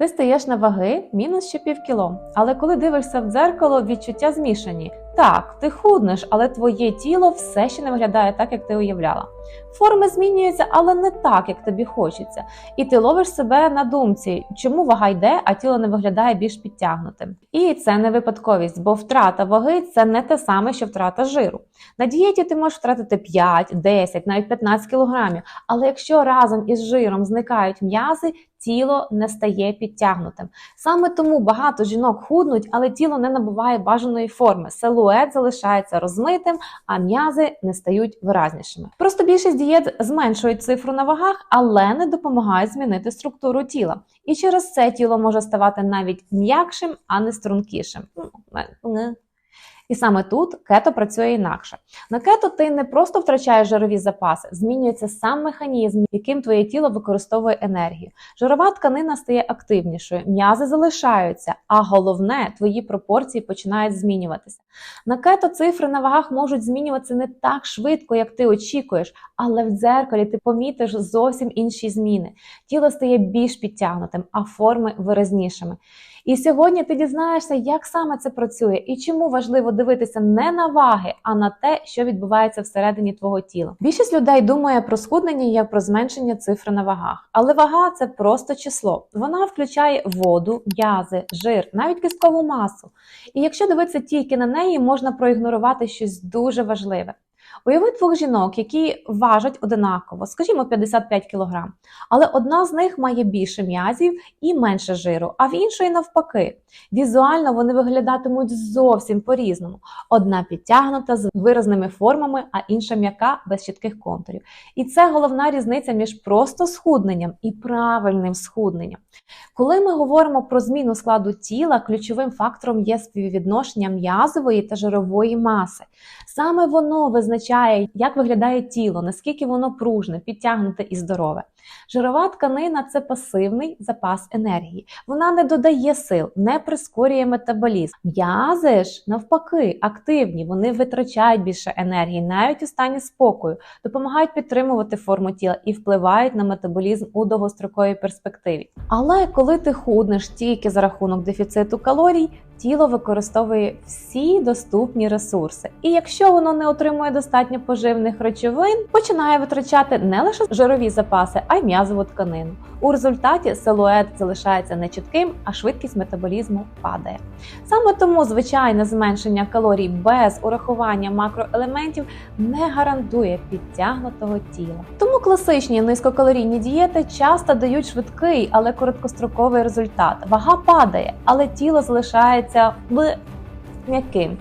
Ти стаєш на ваги мінус ще пів кіло. Але коли дивишся в дзеркало, відчуття змішані. Так, ти худнеш, але твоє тіло все ще не виглядає так, як ти уявляла. Форми змінюються, але не так, як тобі хочеться. І ти ловиш себе на думці, чому вага йде, а тіло не виглядає більш підтягнутим. І це не випадковість, бо втрата ваги це не те саме, що втрата жиру. На дієті ти можеш втратити 5, 10, навіть 15 кілограмів. Але якщо разом із жиром зникають м'язи, тіло не стає підтягнутим. Саме тому багато жінок худнуть, але тіло не набуває бажаної форми. Силует залишається розмитим, а м'язи не стають виразнішими. Просто більшість дієт зменшують цифру на вагах, але не допомагають змінити структуру тіла. І через це тіло може ставати навіть м'якшим, а не стрункішим. І саме тут кето працює інакше. На кето ти не просто втрачаєш жирові запаси, змінюється сам механізм, яким твоє тіло використовує енергію. Жирова тканина стає активнішою, м'язи залишаються, а головне, твої пропорції починають змінюватися. На кето цифри на вагах можуть змінюватися не так швидко, як ти очікуєш, але в дзеркалі ти помітиш зовсім інші зміни. Тіло стає більш підтягнутим, а форми виразнішими. І сьогодні ти дізнаєшся, як саме це працює і чому важливо дивитися не на ваги, а на те, що відбувається всередині твого тіла. Більшість людей думає про схуднення як про зменшення цифри на вагах, але вага це просто число. Вона включає воду, м'язи, жир, навіть кісткову масу. І якщо дивитися тільки на неї, можна проігнорувати щось дуже важливе. Уяви двох жінок, які важать одинаково, скажімо, 55 кг, але одна з них має більше м'язів і менше жиру, а в іншої навпаки. Візуально вони виглядатимуть зовсім по-різному. Одна підтягнута з виразними формами, а інша м'яка без чітких контурів. І це головна різниця між просто схудненням і правильним схудненням. Коли ми говоримо про зміну складу тіла, ключовим фактором є співвідношення м'язової та жирової маси. Саме воно визначає, як виглядає тіло, наскільки воно пружне, підтягнуте і здорове. Жирова тканина це пасивний запас енергії. Вона не додає сил, не прискорює метаболізм. М'язи ж навпаки активні, вони витрачають більше енергії, навіть у стані спокою, допомагають підтримувати форму тіла і впливають на метаболізм у довгостроковій перспективі. Але коли ти худнеш тільки за рахунок дефіциту калорій, тіло використовує всі доступні ресурси. І якщо воно не отримує достатньо поживних речовин, починає витрачати не лише жирові запаси, а й м'язову тканину. У результаті силует залишається нечітким, а швидкість метаболізму падає. Саме тому звичайне зменшення калорій без урахування макроелементів не гарантує підтягнутого тіла. Тому класичні низькокалорійні дієти часто дають швидкий, але короткостроковий результат. Вага падає, але тіло залишається в м'яким.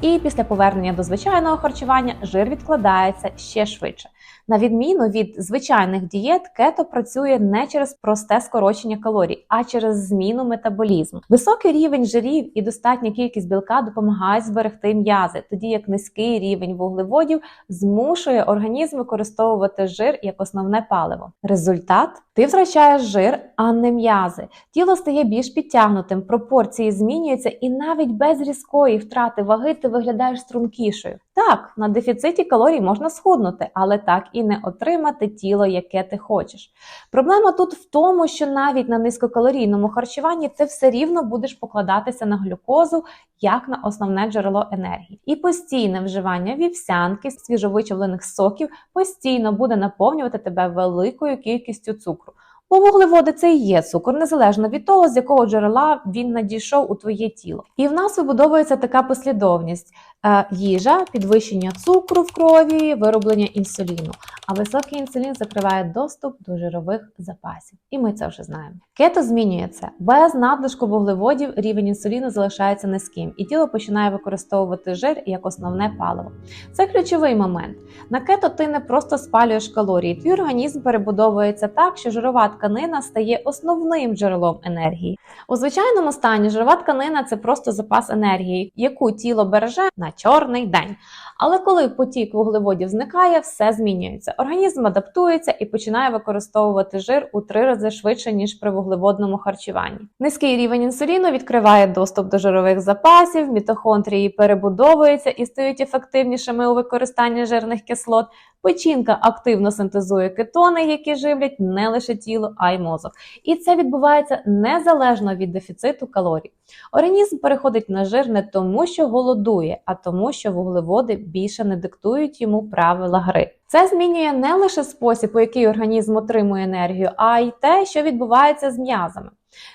І після повернення до звичайного харчування жир відкладається ще швидше. На відміну від звичайних дієт, кето працює не через просте скорочення калорій, а через зміну метаболізму. Високий рівень жирів і достатня кількість білка допомагають зберегти м'язи, тоді як низький рівень вуглеводів змушує організм використовувати жир як основне паливо. Результат ти втрачаєш жир, а не м'язи. Тіло стає більш підтягнутим, пропорції змінюються, і навіть без різкої втрати ваги ти виглядаєш стрункішою. Так, на дефіциті калорій можна схуднути, але так і не отримати тіло, яке ти хочеш. Проблема тут в тому, що навіть на низькокалорійному харчуванні ти все рівно будеш покладатися на глюкозу як на основне джерело енергії. І постійне вживання вівсянки, свіжовичавлених соків постійно буде наповнювати тебе великою кількістю цукру. Бо вуглеводи це і є цукор, незалежно від того, з якого джерела він надійшов у твоє тіло. І в нас вибудовується така послідовність: Е, їжа, підвищення цукру в крові, вироблення інсуліну. А високий інсулін закриває доступ до жирових запасів. І ми це вже знаємо. Кето змінюється. Без надлишку вуглеводів рівень інсуліну залишається низьким, і тіло починає використовувати жир як основне паливо. Це ключовий момент. На кето ти не просто спалюєш калорії, твій організм перебудовується так, що жирова тканина стає основним джерелом енергії. У звичайному стані жирова тканина це просто запас енергії, яку тіло береже на чорний день. Але коли потік вуглеводів зникає, все змінюється. Організм адаптується і починає використовувати жир у три рази швидше ніж при вуглеводному харчуванні. Низький рівень інсуліну відкриває доступ до жирових запасів, мітохондрії перебудовуються і стають ефективнішими у використанні жирних кислот. Печінка активно синтезує кетони, які живлять не лише тіло, а й мозок. І це відбувається незалежно від дефіциту калорій. Організм переходить на жир не тому, що голодує, а тому, що вуглеводи більше не диктують йому правила гри. Це змінює не лише спосіб, у який організм отримує енергію, а й те, що відбувається з м'язами.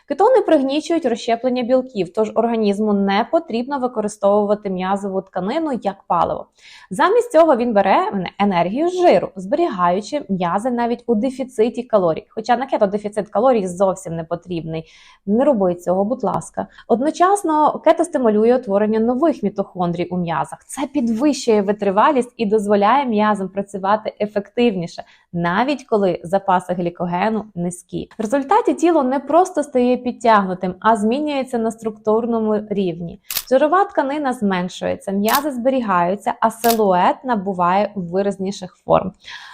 Кетони пригнічують розщеплення білків, тож організму не потрібно використовувати м'язову тканину як паливо. Замість цього він бере енергію з жиру, зберігаючи м'язи навіть у дефіциті калорій. Хоча на кето дефіцит калорій зовсім не потрібний. Не робить цього, будь ласка. Одночасно кето стимулює утворення нових мітохондрій у м'язах. Це підвищує витривалість і дозволяє м'язам працювати ефективніше, навіть коли запаси глікогену низькі. В результаті тіло не просто стає підтягнутим, а змінюється на структурному рівні. Жирова тканина зменшується, м'язи зберігаються, а силует набуває виразніших форм.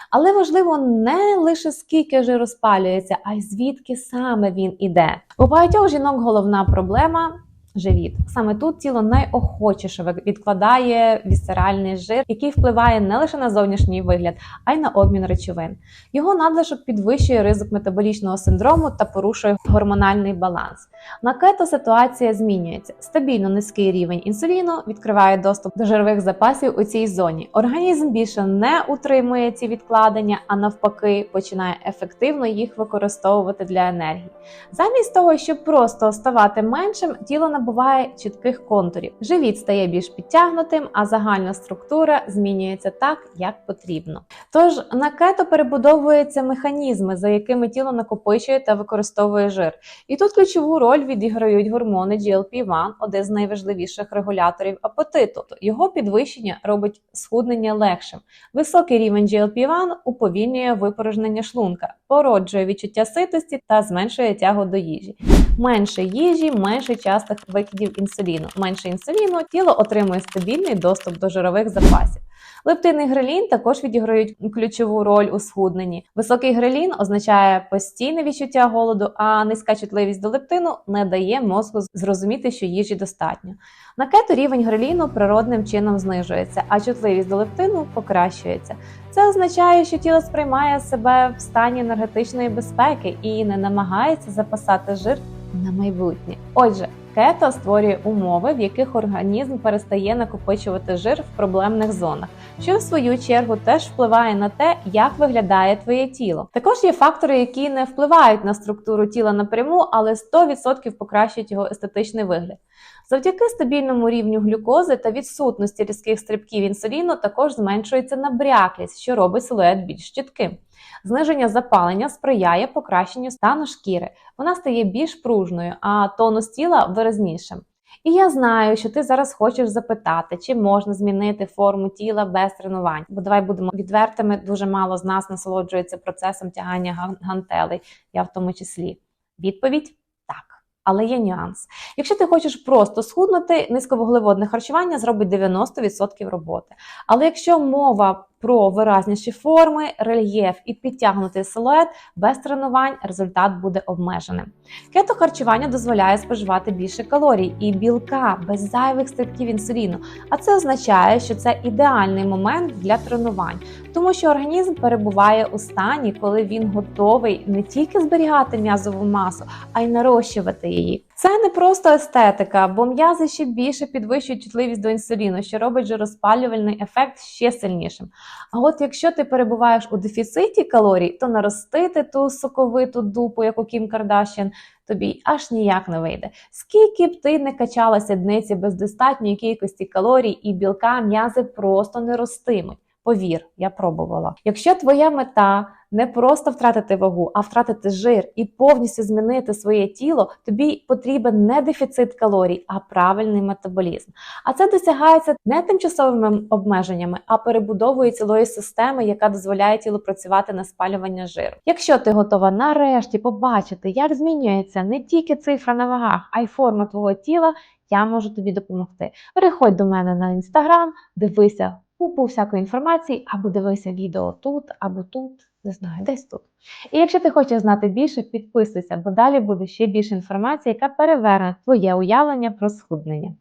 Але важливо не лише скільки жиру спалюється, а й звідки саме він іде. У багатьох жінок головна проблема. Живіт саме тут тіло найохочіше відкладає вісцеральний жир, який впливає не лише на зовнішній вигляд, а й на обмін речовин. Його надлишок підвищує ризик метаболічного синдрому та порушує гормональний баланс. На кето ситуація змінюється. Стабільно низький рівень інсуліну відкриває доступ до жирових запасів у цій зоні. Організм більше не утримує ці відкладення, а навпаки, починає ефективно їх використовувати для енергії. Замість того, щоб просто ставати меншим, тіло набуває чітких контурів. Живіт стає більш підтягнутим, а загальна структура змінюється так, як потрібно. Тож на кето перебудовуються механізми, за якими тіло накопичує та використовує жир. І тут ключову роль відіграють гормони GLP-1, один з найважливіших регуляторів апетиту. Його підвищення робить схуднення легшим. Високий рівень GLP-1 уповільнює випорожнення шлунка, породжує відчуття ситості та зменшує тягу до їжі. Менше їжі, менше частих викидів інсуліну. Менше інсуліну тіло отримує стабільний доступ до жирових запасів. Лептин і грелін також відіграють ключову роль у схудненні. Високий грелін означає постійне відчуття голоду, а низька чутливість до лептину не дає мозку зрозуміти, що їжі достатньо. На кето рівень греліну природним чином знижується, а чутливість до лептину покращується. Це означає, що тіло сприймає себе в стані енергетичної безпеки і не намагається запасати жир на майбутнє. Отже, Кето створює умови, в яких організм перестає накопичувати жир в проблемних зонах, що в свою чергу теж впливає на те, як виглядає твоє тіло. Також є фактори, які не впливають на структуру тіла напряму, але 100% покращують його естетичний вигляд. Завдяки стабільному рівню глюкози та відсутності різких стрибків інсуліну також зменшується набряклість, що робить силует більш чітким. Зниження запалення сприяє покращенню стану шкіри. Вона стає більш пружною, а тонус тіла виразнішим. І я знаю, що ти зараз хочеш запитати, чи можна змінити форму тіла без тренувань. Бо давай будемо відвертими. Дуже мало з нас насолоджується процесом тягання гантелей, я в тому числі. Відповідь так. Але є нюанс. Якщо ти хочеш просто схуднути, низьковуглеводне харчування зробить 90% роботи. Але якщо мова про виразніші форми, рельєф і підтягнутий силует без тренувань результат буде обмеженим. Кето харчування дозволяє споживати більше калорій і білка без зайвих стрибків інсуліну. А це означає, що це ідеальний момент для тренувань, тому що організм перебуває у стані, коли він готовий не тільки зберігати м'язову масу, а й нарощувати її. Це не просто естетика, бо м'язи ще більше підвищують чутливість до інсуліну, що робить же розпалювальний ефект ще сильнішим. А от якщо ти перебуваєш у дефіциті калорій, то наростити ту соковиту дупу, як у Кім Кардашян, тобі аж ніяк не вийде. Скільки б ти не качала сідниці без достатньої кількості калорій і білка, м'язи просто не ростимуть. Повір, я пробувала. Якщо твоя мета не просто втратити вагу, а втратити жир і повністю змінити своє тіло, тобі потрібен не дефіцит калорій, а правильний метаболізм. А це досягається не тимчасовими обмеженнями, а перебудовою цілої системи, яка дозволяє тілу працювати на спалювання жиру. Якщо ти готова нарешті побачити, як змінюється не тільки цифра на вагах, а й форма твого тіла, я можу тобі допомогти. Переходь до мене на інстаграм, дивися купу всякої інформації, або дивися відео тут, або тут, не знаю, десь тут. І якщо ти хочеш знати більше, підписуйся, бо далі буде ще більше інформації, яка переверне твоє уявлення про схуднення.